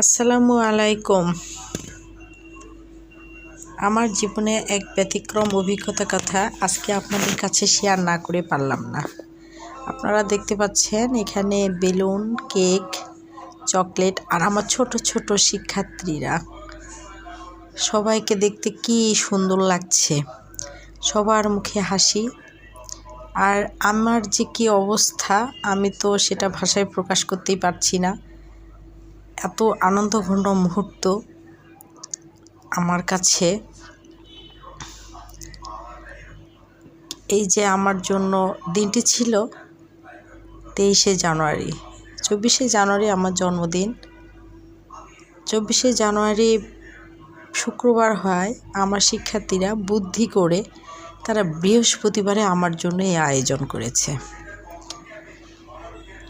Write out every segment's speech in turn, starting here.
আসসালামু আলাইকুম। আমার জীবনে এক ব্যতিক্রম অভিজ্ঞতা কথা আজকে আপনাদের কাছে শেয়ার না করে পারলাম না। আপনারা দেখতে পাচ্ছেন এখানে বেলুন, কেক, চকলেট আর আমার ছোট ছোট শিক্ষার্থীরা। সবাইকে দেখতে কি সুন্দর লাগছে। সবার মুখে হাসি। আর আমার যে কি অবস্থা আমি তো সেটা ভাষায় প্রকাশ করতেই পারছি না। এত আনন্দঘন মুহূর্ত আমার কাছে। এই যে আমার জন্য দিনটি ছিল তেইশে জানুয়ারি। চব্বিশে জানুয়ারি আমার জন্মদিন। চব্বিশে জানুয়ারি শুক্রবার হয় আমার শিক্ষার্থীরা বুদ্ধি করে তারা বৃহস্পতিবারে আমার জন্য এই আয়োজন করেছে।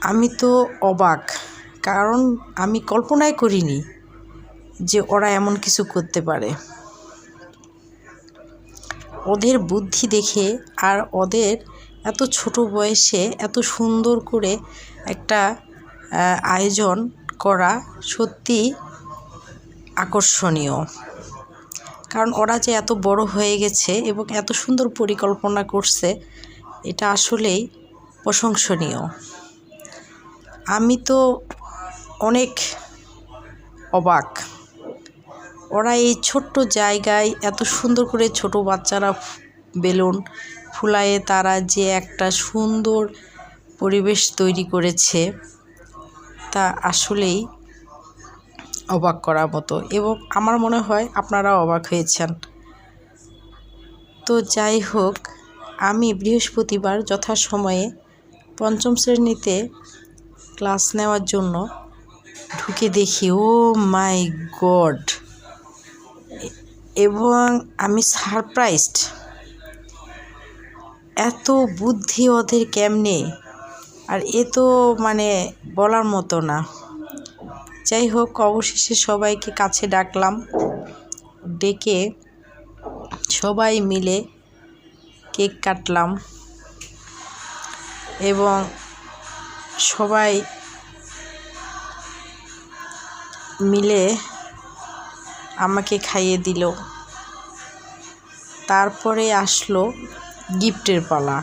আমি তো অবাক কারণ আমি কল্পনাই করিনি যে ওরা এমন কিছু করতে পারে। ওদের বুদ্ধি দেখে আর ওদের এত ছোট বয়সে এত সুন্দর করে একটা আয়োজন করা সত্যি আকর্ষণীয়। কারণ ওরা যে এত বড় হয়ে গেছে এবং এত সুন্দর পরিকল্পনা করছে, এটা আসলেই প্রশংসনীয়। আমি তো অনেক অবাক। ওরা এই ছোট্ট জায়গায় এত সুন্দর করে ছোট বাচ্চারা বেলুন ফুলায়ে তারা যে একটা সুন্দর পরিবেশ তৈরি করেছে, তা আসলেই অবাক করার মতো। এবং আমার মনে হয় আপনারা অবাক হয়েছেন। তো যাই হোক, আমি বৃহস্পতিবার যথাসময়ে পঞ্চম শ্রেণীতে ক্লাস নেওয়ার জন্য ঢুকে দেখি, ও মাই গড। এবং আমি সারপ্রাইজড। এত বুদ্ধি ওদের কেমনে? আর এ তো মানে বলার মতো না। যাই হোক, অবশেষে সবাইকে কাছে ডাকলাম। ডেকে সবাই মিলে কেক কাটলাম। এবং সবাই মিলে আমাকে খাইয়ে দিল। তারপরে আসলো গিফটের পালা।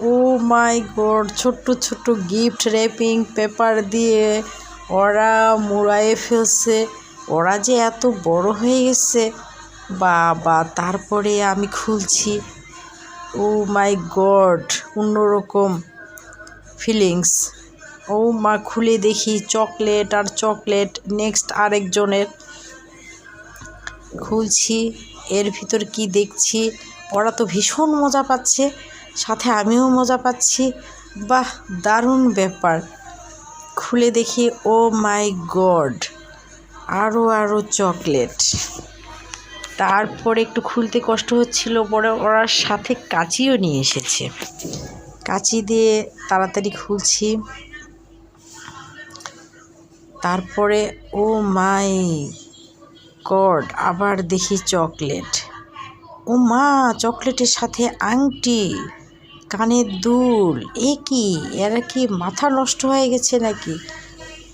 ও মাই গড, ছোট্ট ছোট্ট গিফট, র্যাপিং পেপার দিয়ে ওরা মুড়ায়ে ফেলছে। ওরা যে এত বড় হয়ে গেছে। বাবা, তারপরে আমি খুলছি। ও মাই গড, অন্যরকম ফিলিংস। ও মা খুলে দেখি, চকলেট আর চকলেট। নেক্সট আরেকজনের। খুলছি, এর ভিতর কি দেখছি? ওরা তো ভীষণ মজা পাচ্ছে, সাথে আমিও মজা পাচ্ছি। বাহ, দারুণ ব্যাপার। খুলে দেখি, ও মাই গড আরও আরও চকলেট। তারপরে একটু খুলতে কষ্ট হচ্ছিল, পরে ওরা সাথে কাঁচিও নিয়ে এসেছে। কাঁচি দিয়ে তাড়াতাড়ি খুলছি। তারপরে, ও মাই গড, আবার দেখি চকলেট। ও মা, চকলেটের সাথে আংটি, কানের দুল, এ কি? এরা কি মাথা নষ্ট হয়ে গেছে নাকি?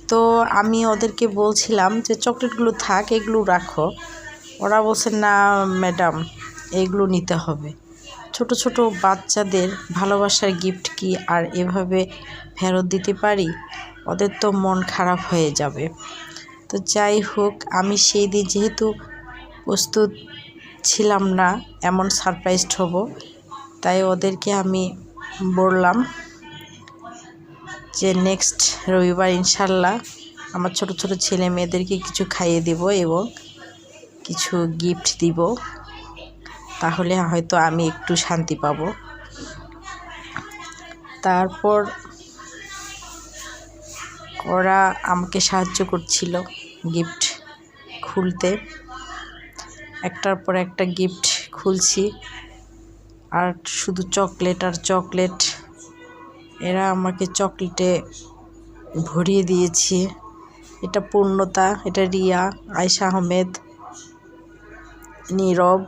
তো আমি ওদেরকে বলছিলাম যে, চকলেটগুলো থাক, এগুলো রাখো। ওরা বলছে, না, ম্যাডাম, এগুলো নিতে হবে। ছোট ছোট বাচ্চাদের ভালোবাসার গিফট কি আর এভাবে ফেরত দিতে পারি? ওদের তো মন খারাপ হয়ে যাবে। তো যাই হোক, আমি সেই দিন যেহেতু প্রস্তুত ছিলাম না, এমন সারপ্রাইজড হব, তাই ওদেরকে আমি বললাম যে নেক্সট রবিবার ইনশাল্লাহ আমার ছোট ছোট ছেলে মেয়েদেরকে কিছু খাইয়ে দেব এবং কিছু গিফট দিব, তাহলে হয়তো আমি একটু শান্তি পাব। তারপর ওরা আমাকে সাহায্য করছিল গিফট খুলতে। একটার পর একটা গিফট খুলছি। আর শুধু চকলেট আর চকলেট এরা আমাকে চকলেটে ভরিয়ে দিয়েছে। এটা পূর্ণতা, এটা রিয়া আয়সা আহমেদ, নীরব।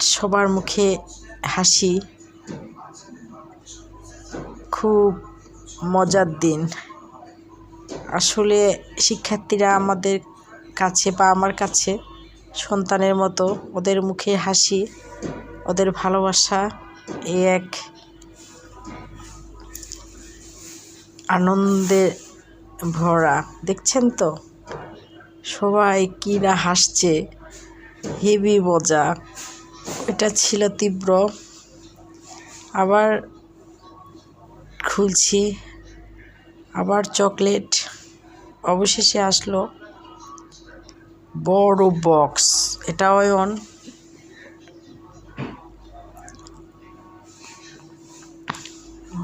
সবার মুখে হাসি। খুব মজার দিন। আসলে শিক্ষার্থীরা আমাদের কাছে বা আমার কাছে সন্তানের মতো ওদের মুখে হাসি, ওদের ভালোবাসা এই এক আনন্দে ভরা। দেখছেন তো? সবাই কী না হাসছে হেভি মজা। এটা ছিল তীব্র। আবার খুলছি। আবার চকলেট। অবশেষে আসলো বড় বক্স। এটা অয়ন।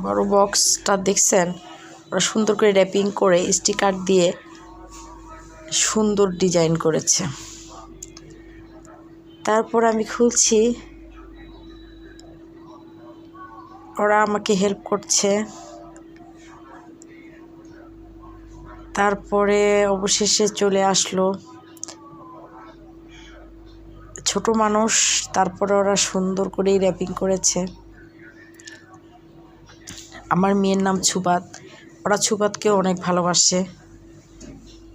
বড় বক্সটা দেখছেন? ওরা সুন্দর করে র্যাপিং করে স্টিকার দিয়ে সুন্দর ডিজাইন করেছে। তারপর আমি খুলছি ওরা আমাকে হেল্প করছে। তারপরে অবশেষে চলে আসলো। ছোট মানুষ, তারপরে ওরা সুন্দর করেই র্যাপিং করেছে। আমার মেয়ের নাম ছুবাত। ওরা ছুবাতকে অনেক ভালোবাসে।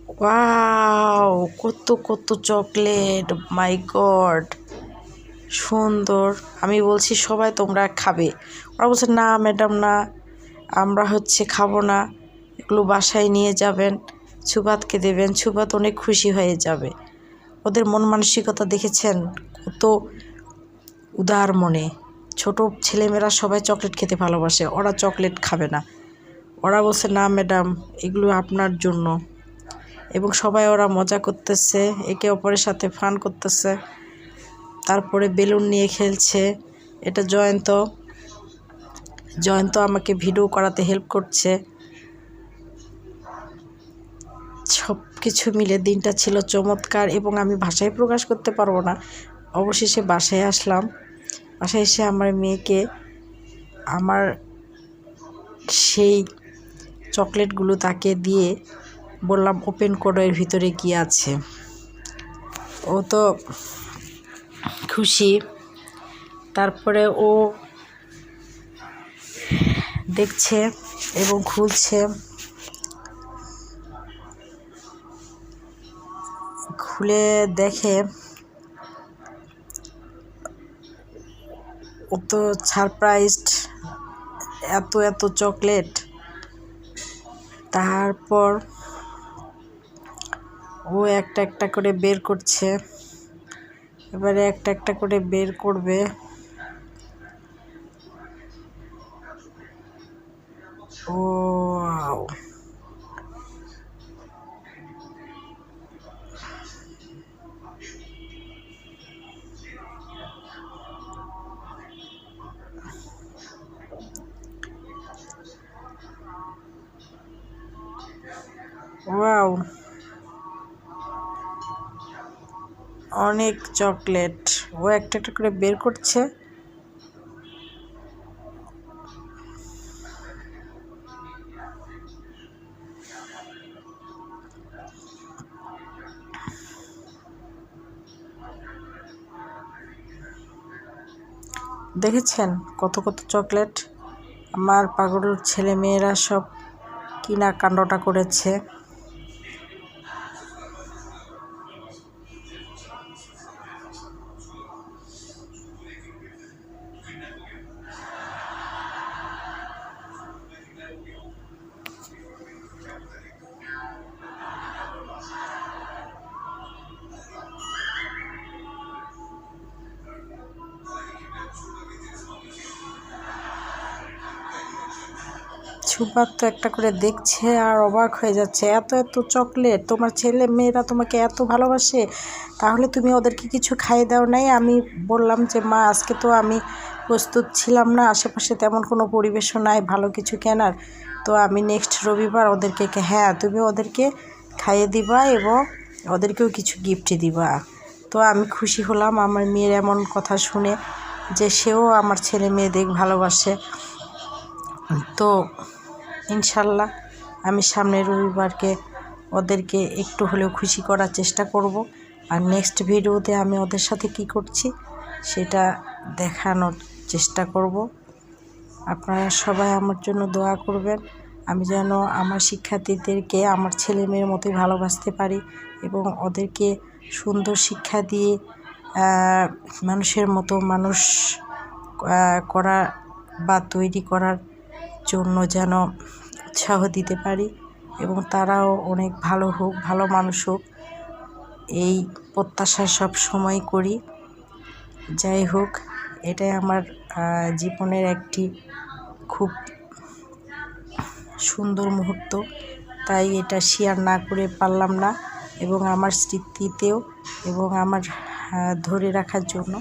ওয়াও, কত কত চকলেট মাই গড সুন্দর। আমি বলছি, সবাই তোমরা খাবে। ওরা বলছে, না ম্যাডাম, না। আমরা হচ্ছে খাব না। এগুলো বাসায় নিয়ে যাবেন ছুবাতকে দেবেন। ছুবাত অনেক খুশি হয়ে যাবে। ওদের মন মানসিকতা দেখেছেন? কত উদার মনে। ছোট ছেলেমেয়েরা সবাই চকলেট খেতে ভালোবাসে, ওরা চকলেট খাবে না। ওরা বলছে, না ম্যাডাম, এগুলো আপনার জন্য। এবং সবাই ওরা মজা করতেছে, একে অপরের সাথে ফান করতেছে। তারপরে বেলুন নিয়ে খেলছে। এটা জয়ন্ত। জয়ন্ত আমাকে ভিডিও করাতে হেল্প করছে। সব কিছু মিলে দিনটা ছিল চমৎকার এবং আমি ভাষায় প্রকাশ করতে পারব না। অবশেষে বাসায় আসলাম। বাসায় এসে আমার মেয়েকে আমার সেই চকলেটগুলো তাকে দিয়ে বললাম ওপেন করো, এর ভিতরে কী আছে? ও তো খুশি। তারপরে ও দেখছে এবং খুলছে। খুলে দেখে ও তো সারপ্রাইজড, এত এত চকলেট। তারপর ও একটা একটা করে বের করছে। এবারে একটা একটা করে বের করবে। ও অনেক চকলেট। ও একটা একটা করে বের করছে। দেখেছেন কত কত চকলেট? আমার পাগল ছেলে মেয়েরা সব কিনা কাণ্ডটা করেছে। সুপার তো একটা করে দেখছে আর অবাক হয়ে যাচ্ছে। এত এত চকলেট, তোমার ছেলে মেয়েরা তোমাকে এত ভালোবাসে? তাহলে তুমি ওদেরকে কিছু খাইয়ে দাও নাই? আমি বললাম যে, মা, আজকে তো আমি প্রস্তুত ছিলাম না, আশেপাশে তেমন কোনো পরিবেশও নাই, ভালো কিছু কেনার। তো আমি নেক্সট রবিবার ওদেরকে হ্যাঁ তুমি ওদেরকে খাইয়ে দিবা এবং ওদেরকেও কিছু গিফট দিবা। তো আমি খুশি হলাম, আমার মেয়ের এমন কথা শুনে যে, সেও আমার ছেলে মেয়েদের ভালোবাসে। তো ইনশাল্লাহ আমি সামনের রবিবারকে ওদেরকে একটু হলেও খুশি করার চেষ্টা করব। আর নেক্সট ভিডিওতে আমি ওদের সাথে কি করছি, সেটা দেখানোর চেষ্টা করব। আপনারা সবাই আমার জন্য দোয়া করবেন। আমি যেন আমার শিক্ষার্থীদেরকে, আমার ছেলে মেয়ের মতোই ভালোবাসতে পারি এবং ওদেরকে সুন্দর শিক্ষা দিয়ে মানুষের মতো মানুষ করা বা তৈরি করার জন্য যেন উৎসাহ দিতে পারি এবং তারাও অনেক ভালো হোক, ভালো মানুষ হোক, এই প্রত্যাশা সব সময় করি। যাই হোক, এটাই আমার জীবনের একটি খুব সুন্দর মুহূর্ত। তাই এটা শেয়ার না করে পারলাম না এবং আমার স্মৃতিতেও এবং আমার ধরে রাখার জন্য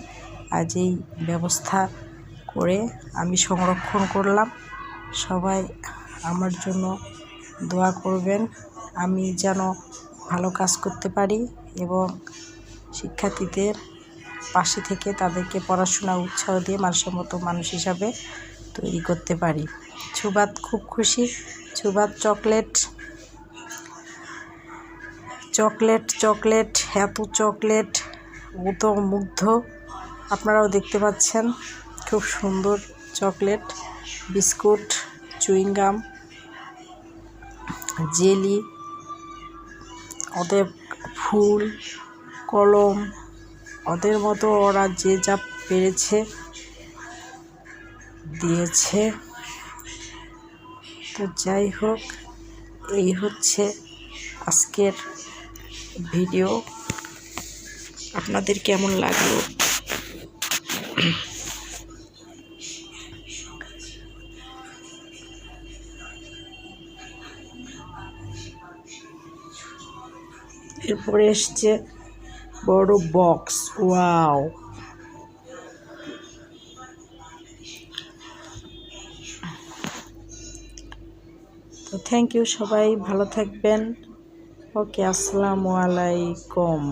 আজ এই ব্যবস্থা করে আমি সংরক্ষণ করলাম। সবাই আমার জন্য দোয়া করবেন। আমি যেন ভালো কাজ করতে পারি এবং শিক্ষার্থীদের পাশে থেকে তাদেরকে পড়াশোনা উৎসাহ দিয়ে মানুষের মতো মানুষ হিসাবে তৈরি করতে পারি। সুবাদ খুব খুশি। সুবাদ চকলেট। চকলেট চকলেট, এত চকলেট ও তো মুগ্ধ। আপনারাও দেখতে পাচ্ছেন, খুব সুন্দর চকলেট, বিস্কুট। চুইংগাম, জেলি, ওদের ফুল, কলম, ওদের মতো ওরা যে যা পেরেছে, দিয়েছে। তো যাই হোক, এই হচ্ছে আজকের ভিডিও। আপনাদের কেমন লাগল? এরপরে এসছে বড় বক্স ওয়াও। তো থ্যাংক ইউ সবাই ভালো থাকবেন। ওকে আসসালামু আলাইকুম।